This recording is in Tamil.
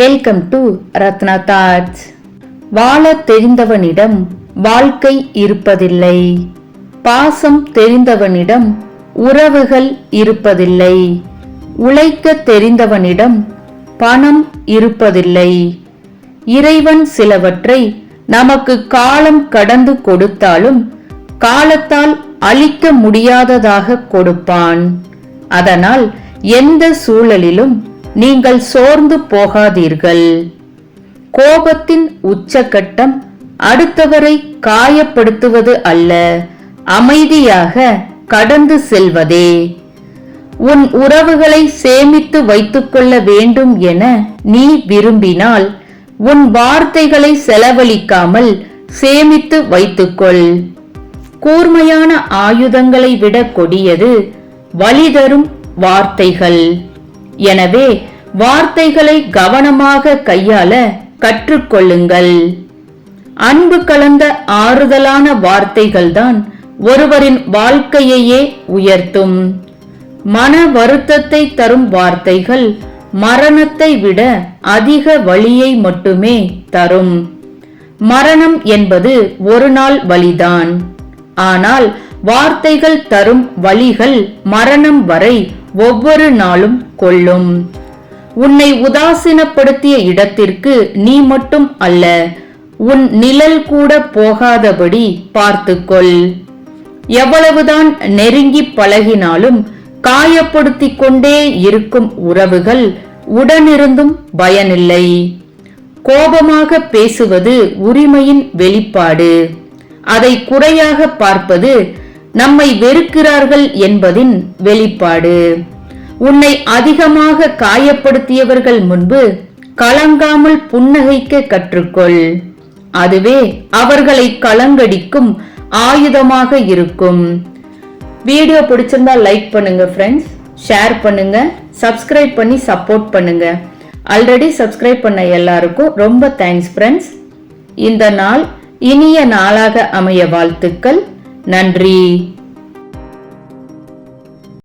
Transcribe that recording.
வெல்கம் டு ரத்னா தாட்ஸ் வாழ தெரிந்தவனிடம் வாழ்க்கை இருப்பதில்லை. பாசம் தெரிந்தவனிடம் உறவுகள் இருப்பதில்லை. உழைக்க தெரிந்தவனிடம் பணம் இருப்பதில்லை. இறைவன் சிலவற்றை நமக்கு காலம் கடந்து கொடுத்தாலும் காலத்தால் அழிக்க முடியாததாக கொடுப்பான். அதனால் எந்த சூழலிலும் நீங்கள் சோர்ந்து போகாதீர்கள். கோபத்தின் உச்சகட்டம் அடுத்தவரை காயப்படுத்துவது அல்ல. அமைதியாக கடந்து செல்வதே. உன் உறவுகளை சேமித்து வைத்துக்கொள்ள வேண்டும் என நீ விரும்பினால் உன் வார்த்தைகளை செலவழிக்காமல் சேமித்து வைத்துக்கொள் கூர்மையான ஆயுதங்களை விட கொடியது வழிதரும் வார்த்தைகள். எனவே வார்த்தைகளை கவனமாக கையாள கற்றுக்கொள்ளுங்கள். அன்பு கலந்த ஆறுதலான வார்த்தைகள்தான் ஒருவரின் வாழ்க்கையையே உயர்த்தும். மன வருத்தத்தை தரும் வார்த்தைகள் மரணத்தை விட அதிக வழியை மட்டுமே தரும். மரணம் என்பது ஒரு நாள் வழிதான். ஆனால் வார்த்தைகள் தரும் வழிகள் மரணம் வரை ஒவ்வொரு நாளும் கொள்ளும். உன்னை உதாசீனப்படுத்திய இடத்திற்கு நீ மட்டும் அல்ல உன் நிழல் கூட போகாதபடி பார்த்துக்கொள். எவ்வளவுதான் நெருங்கி பழகினாலும் காயப்படுத்திக் கொண்டே இருக்கும் உறவுகள் உடனிருந்தும் பயனில்லை. கோபமாக பேசுவது உரிமையின் வெளிப்பாடு. அதை குறையாக பார்ப்பது நம்மை வெறுக்கிறார்கள் என்பதின் வெளிப்பாடு. உன்னை அதிகமாக காயப்படுத்தியவர்கள் முன்பு கலங்காமல் புன்னகைக்க கற்றுக்கொள். அதுவே அவர்களை கலங்கடிக்கும் ஆயுதமாக இருக்கும். வீடியோ பிடிச்சிருந்தா லைக் பண்ணுங்க ஃப்ரெண்ட்ஸ் ஷேர் பண்ணுங்க. சப்ஸ்கிரைப் பண்ணி சப்போர்ட் பண்ணுங்க. ஆல்ரெடி சப்ஸ்கிரைப் பண்ண எல்லாருக்கும் ரொம்ப தேங்க்ஸ் ஃப்ரெண்ட்ஸ் இந்த நாள் இனிய நாளாக அமைய வாழ்த்துக்கள். நன்றி.